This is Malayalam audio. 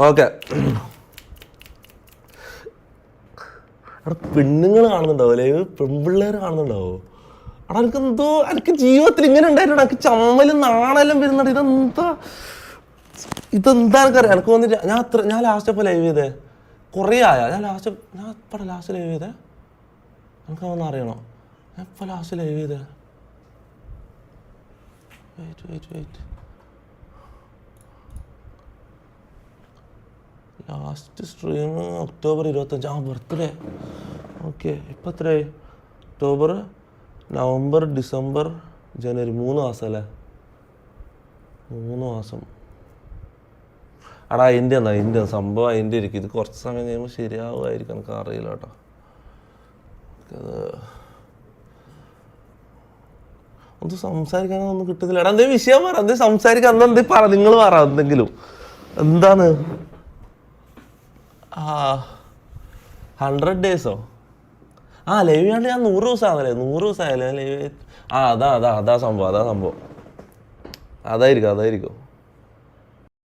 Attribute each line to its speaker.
Speaker 1: ഓക്കെ. പെണ്ണുങ്ങൾ കാണുന്നുണ്ടാവോ അല്ലെ? പെൺപിള്ളേർ കാണുന്നുണ്ടാവോ. അവിടെ എനിക്ക് എന്തോ എനിക്ക് ജീവിതത്തിൽ ഇങ്ങനെ ഉണ്ടായിട്ടുണ്ട്. എനിക്ക് ചമ്മലും നാണലും വരുന്നുണ്ട്. ഇതെന്താ? ഇതെന്താ എനിക്കറിയാം. എനിക്ക് വന്നിട്ട് ഞാൻ അത്ര ഞാൻ ലാസ്റ്റ് അപ്പോൾ ലൈവ് ചെയ്തേ. കുറേ ആയ? ഞാൻ ലാസ്റ്റ് ഞാൻ ഇപ്പം ലാസ്റ്റ് ലൈവ് ചെയ്തേ. എനിക്ക് അതൊന്നും അറിയണോ? ഞാൻ ഇപ്പം ലാസ്റ്റ് ലൈവ് ചെയ്തേ. Wait wait wait last stream October ഇരുപത്തഞ്ച്. ആ ബർത്ത്ഡേ ഓക്കെ ഇപ്പം എത്രയായി? ഒക്ടോബർ നവംബർ ഡിസംബർ ജനുവരി. മൂന്ന് മാസം അല്ലേ മൂന്ന് മാസം. അടാ അതിന്റെ എന്നാ? അതിന്റെ സംഭവം അതിന്റെ ഇരിക്കും. ഇത് കുറച്ച് സമയം കഴിയുമ്പോൾ ശരിയാവുമായിരിക്കും. എനിക്ക് അറിയില്ല കേട്ടോ. അത് ഒന്ന് സംസാരിക്കാനൊന്നും കിട്ടുന്നില്ല എടാ എന്തേ വിഷയം പറ? എന്തേ സംസാരിക്കാൻ എന്താ എന്തേ പറ? നിങ്ങൾ പറ എന്തെങ്കിലും. എന്താണ്? ഹൺഡ്രഡ് ഡേയ്സോ ആ ലൈവ് കണ്ട് ഞാൻ നൂറ് ദിവസം ആണല്ലേ നൂറ് ദിവസം ആയല്ലേ ലൈവ് ആ അതാ അതാ അതാ സംഭവം അതാ സംഭവം. അതായിരിക്കും അതായിരിക്കും.